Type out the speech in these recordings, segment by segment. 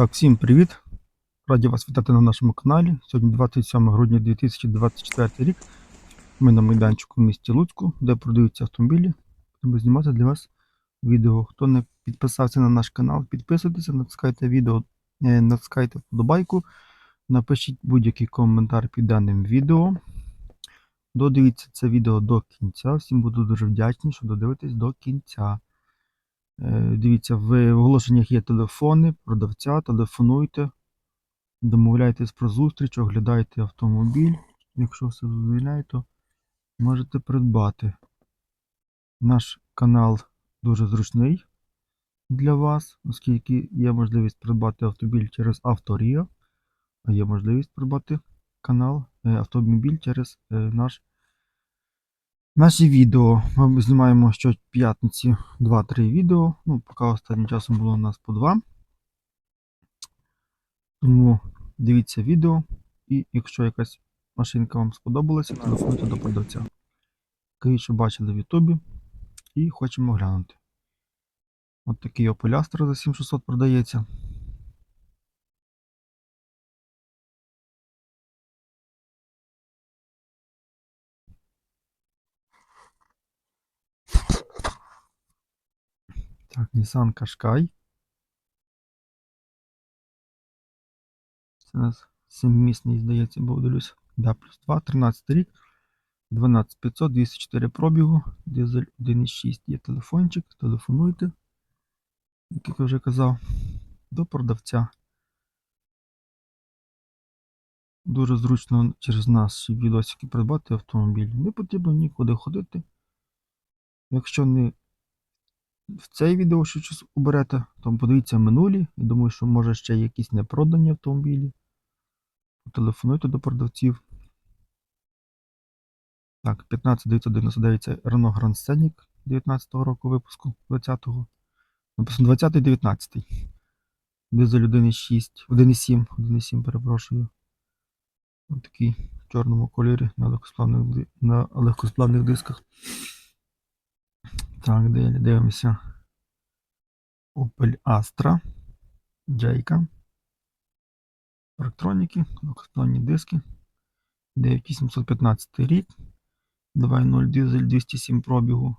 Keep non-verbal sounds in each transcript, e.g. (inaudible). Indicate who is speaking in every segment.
Speaker 1: Так, всім привіт! Раді вас вітати на нашому каналі. Сьогодні 27 грудня 2024 рік. Ми на майданчику в місті Луцьку, де продаються автомобілі. Будемо знімати для вас відео. Хто не підписався на наш канал, підписуйтеся, натискайте відео, е, натискайте вподобайку, напишіть будь-який коментар під даним відео. Додивіться це відео до кінця. Всім буду дуже вдячний, що додивитесь до кінця. Е, Дивіться, в оголошеннях є телефони продавця, телефонуйте, домовляйтесь про зустріч, оглядайте автомобіль. Якщо все дозволяє, то можете придбати. Наш канал дуже зручний для вас, оскільки є можливість придбати автомобіль через Авторія, а є можливість придбати канал е, автомобіль через е, наш Наші відео ми знімаємо щоп'ятниці 2-3 відео. Ну, поки останнім часом було у нас по 2. Тому дивіться відео. І якщо якась машинка вам сподобалася, телефонуйте до продавця. Кажіть, що бачили в Ютубі. І хочемо глянути. От такий Opel за 7600 продається. Так, Nissan Qashqai. Це у нас 7-місний, здається, був дивлюсь. Да, плюс 2, 13 рік. 12500, 204 пробігу. Дизель 1.6 є телефончик. Телефонуйте. Як я вже казав, до продавця. Дуже зручно через наші відосики придбати автомобіль. Не потрібно нікуди ходити. Якщо не в цей відео що щось оберете, то подивіться минулі. Я думаю, що може ще якісь непродані автомобілі. Телефонуйте до продавців. Так, 15999 це Renault Grand Scenic 19-го року випуску, 20-го. Написано 20-й, 19-й. Дизель 1.6, 1.7, 1.7, перепрошую. Ось такий в чорному кольорі на легкосплавних, на легкосплавних дисках. Так, дивимося. Opel Astra. Джейка. Електроніки, легкосплавні диски. 9815 рік. 2.0 дизель 207 пробігу.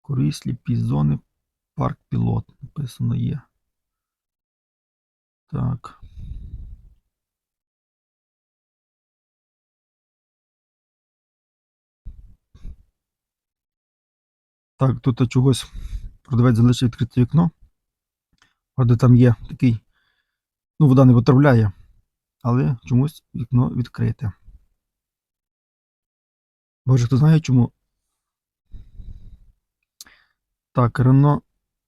Speaker 1: Корислі, пізони, парк пілот. Написано є. Так. Так, тут чогось продавець залишив відкрите вікно. Правда, там є такий. Ну, вода не потрапляє, але чомусь вікно відкрите. Боже, хто знає чому? Так, Renault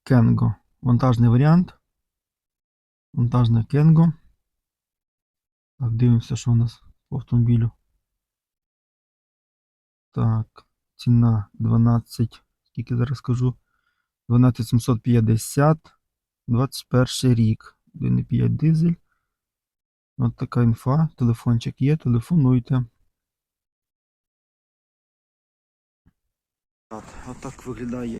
Speaker 1: Kengo. Вантажний варіант. Вантажне Kengo. Так, дивимося, що у нас по автомобілю. Так, ціна 12. Скільки зараз скажу? 12750. 21 рік. 1,5 дизель. От така інфа. Телефончик є, телефонуйте. От, Отак виглядає.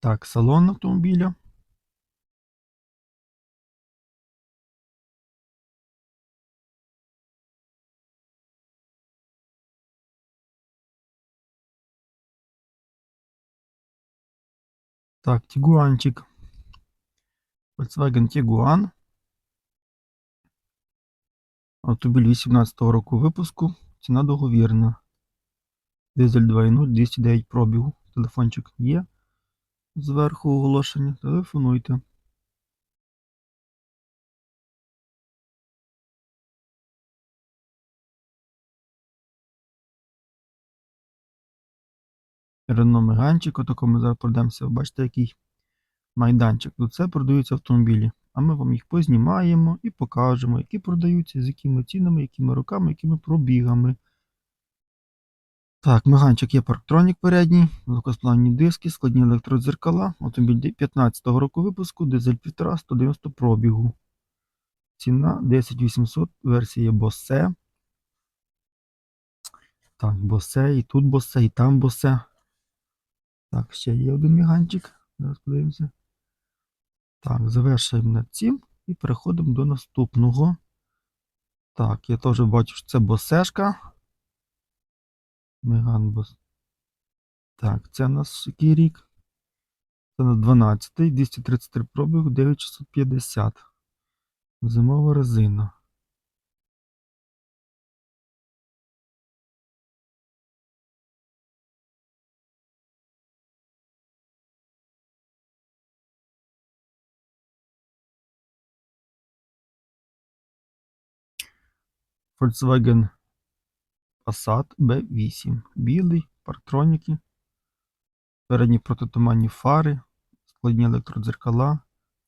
Speaker 1: Так, салон автомобіля. Так, Тігуанчик. Volkswagen Tiguan. Автомобіль 18-го року випуску. Ціна договірна. Дизель 2.0, 209 пробігу. Телефончик є. Зверху оголошення. Телефонуйте. Рено Меганчик, отако ми зараз пройдемося. Бачите, який майданчик. Тут це продаються автомобілі. А ми вам їх познімаємо і покажемо, які продаються, з якими цінами, якими роками, якими пробігами. Так, меганчик є парктронік передній, легкосплавні диски, складні електродзеркала. Автомобіль 15-го року випуску, дизель 1,5, 190 пробігу. Ціна 10800, версія Bose. Так, Bose, і тут Bose, і там Bose. Так, ще є один міганчик. Зараз подивимося. Так, завершуємо над цим і переходимо до наступного. Так, я теж бачу, що це босешка. Меган бос. Так, це у нас який рік? Це на 12, 233 пробігу, 9650. Зимова резина. Volkswagen Passat B8. Білий, парктроніки, передні протитуманні фари, складні електродзеркала,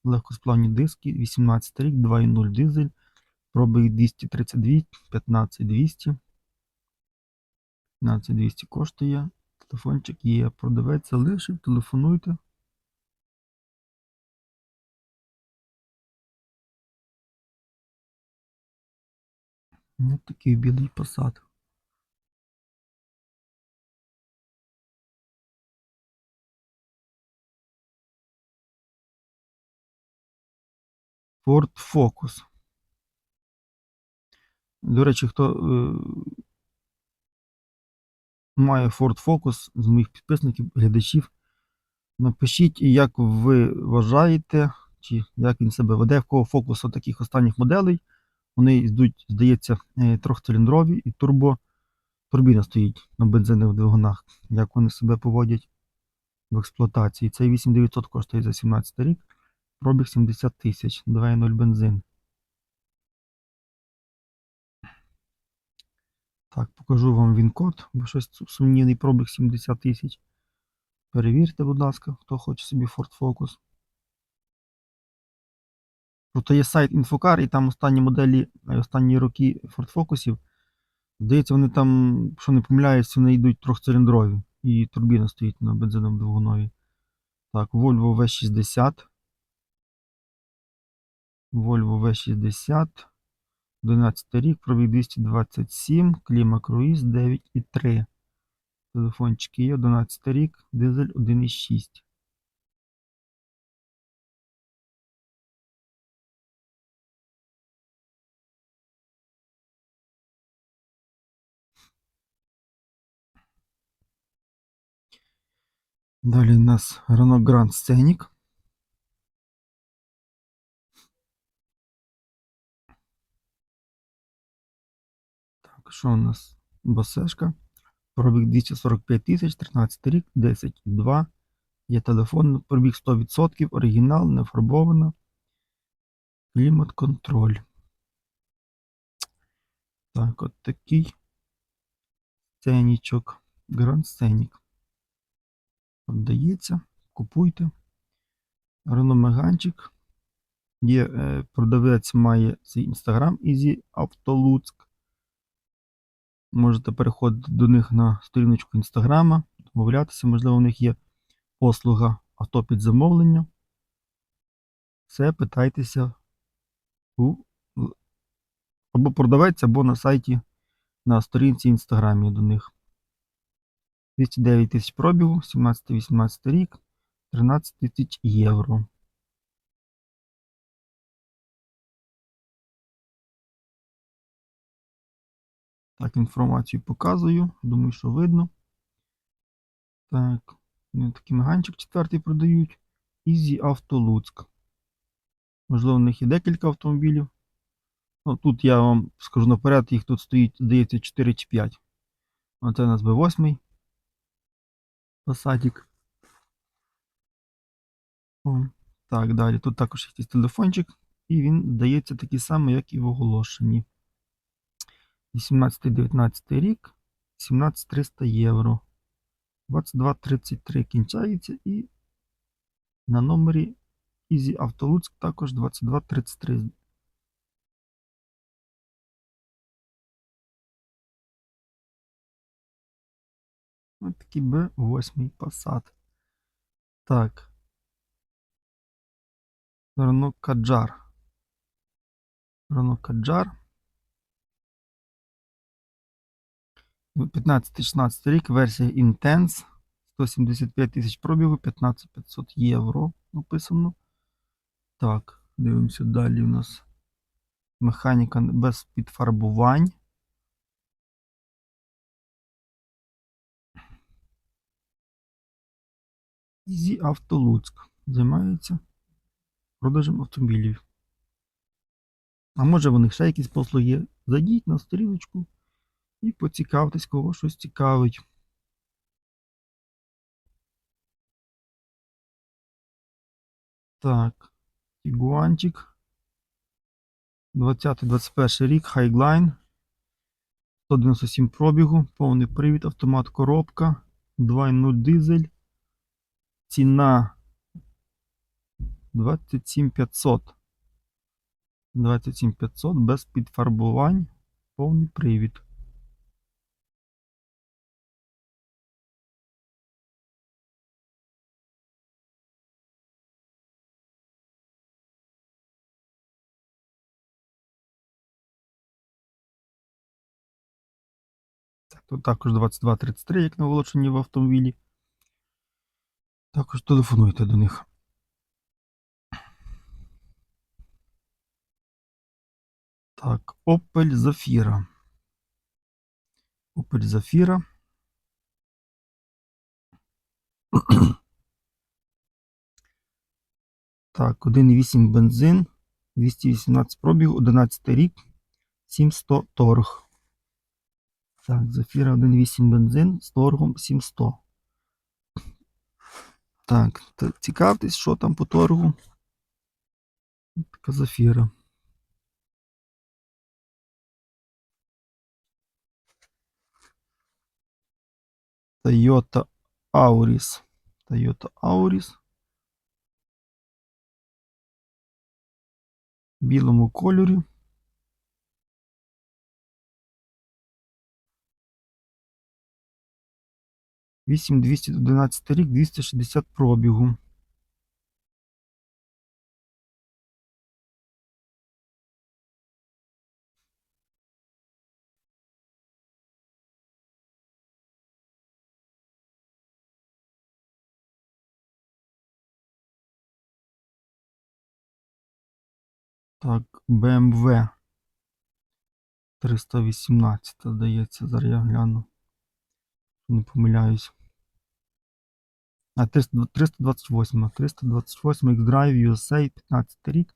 Speaker 1: легкосплавні диски, 18 рік, 2.0 дизель, пробіг 232, 15200. 15200 коштує. Телефончик є. Продавець залишив, телефонуйте. Ось такий білий посад. Ford Focus. До речі, хто е, має Ford Focus з моїх підписників, глядачів, напишіть, як ви вважаєте, чи як він себе веде, в кого фокус таких останніх моделей. Вони йдуть, здається, е, трьохциліндрові і турбо турбіна стоїть на бензинових двигунах. Як вони себе поводять в експлуатації. Цей 8900 коштує за 17 рік. Пробіг 70 тисяч, 2.0 бензин. Так, покажу вам він-код, бо щось сумнівний пробіг 70 тисяч. Перевірте, будь ласка, хто хоче собі Ford Focus. Тобто є сайт Infocar, і там останні моделі, е, останні роки Ford Focusів. Здається, вони там, що не помиляюсь, вони йдуть трьохциліндрові. І турбіна стоїть на бензиновому двигунові. Так, Volvo V60. Volvo V60. 11 рік, пробіг 227, кліма круїз 9,3. Телефончики є 11 рік, дизель 1,6. Далі у нас Renault Grand Scenic. Так, що у нас? Басешка. Пробіг 245 тисяч, 13 рік, 10,2. Є телефон, пробіг 100%, оригінал, не фарбовано. Клімат контроль. Так, от такий сценічок. Гранд Сценік. Продається, купуйте. Рено Меганчик. Є е, продавець має свій інстаграм Easy Автолуцьк. Можете переходити до них на сторіночку інстаграма, домовлятися, можливо, у них є послуга авто під замовлення. Все, питайтеся у або продавець, або на сайті на сторінці інстаграмі до них. 209 тисяч пробігу, 17-18 рік, 13 тисяч євро. Так, інформацію показую. Думаю, що видно. Так, такий меганчик четвертий продають. Easy Auto Луцьк. Можливо, у них є декілька автомобілів. Ну, Тут я вам скажу наперед, їх тут стоїть, здається, 4 чи 5. Оце у нас B8. Посадік. О, так, далі. Тут також є телефончик, і він дається такий самий, як і в оголошенні. 18-19 рік, 17300 євро. 22.33 кінчається і на номері Easy Автолуцьк також 22.33. Ось такий Б8 Passat. Так. Renault Kadjar. 15-16 рік, версія Intense. 175 тисяч пробігу, 15500 євро написано. Так, дивимося далі у нас. Механіка без підфарбувань. Ізі Авто Луцьк займається продажем автомобілів. А може в них ще якісь послуги? Зайдіть на сторіночку і поцікавтесь, кого щось цікавить. Так, Тігуанчик. 20-21 рік, Highline. 197 пробігу, повний привід, автомат коробка, 2.0 дизель. Ціна 27500. 27500 без підфарбувань, повний привід. Тут також 2233, як на вилученні в автомобілі. Також телефонуйте до них. Так, Opel Zafira. Opel Zafira. (clears throat) Так, 1.8 бензин, 218 пробіг, 11 рік, 7100 торг. Так, Zafira 1.8 бензин з торгом 700. Так, та- цікавтесь, що там по торгу. Така Zafira. Toyota Auris. Toyota Auris. В білому кольорі. Вісім 211 рік, 260 пробігу. Так, BMW 318, здається, зараз я гляну. Не помиляюсь. А 300 328. 328 X-Drive USA 15 рік.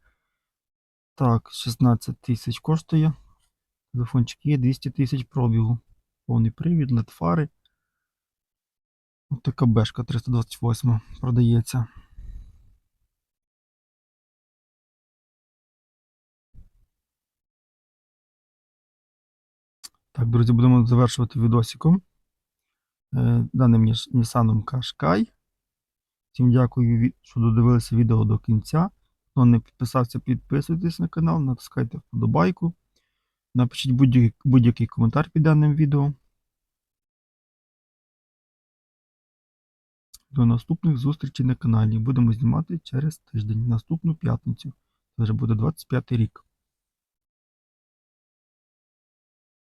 Speaker 1: Так, 16 тисяч коштує. Телефончик є 200 тисяч пробігу. Повний привід, LED фари. Ось така бешка 328 продається. Так, друзі, будемо завершувати відосиком. Даним Nissan Qashqai. Всім дякую, що додивилися відео до кінця. Хто не підписався, підписуйтесь на канал, натискайте вподобайку. Напишіть будь-який будь-який коментар під даним відео. До наступних зустрічей на каналі. Будемо знімати через тиждень, наступну п'ятницю. Це вже буде 25 рік.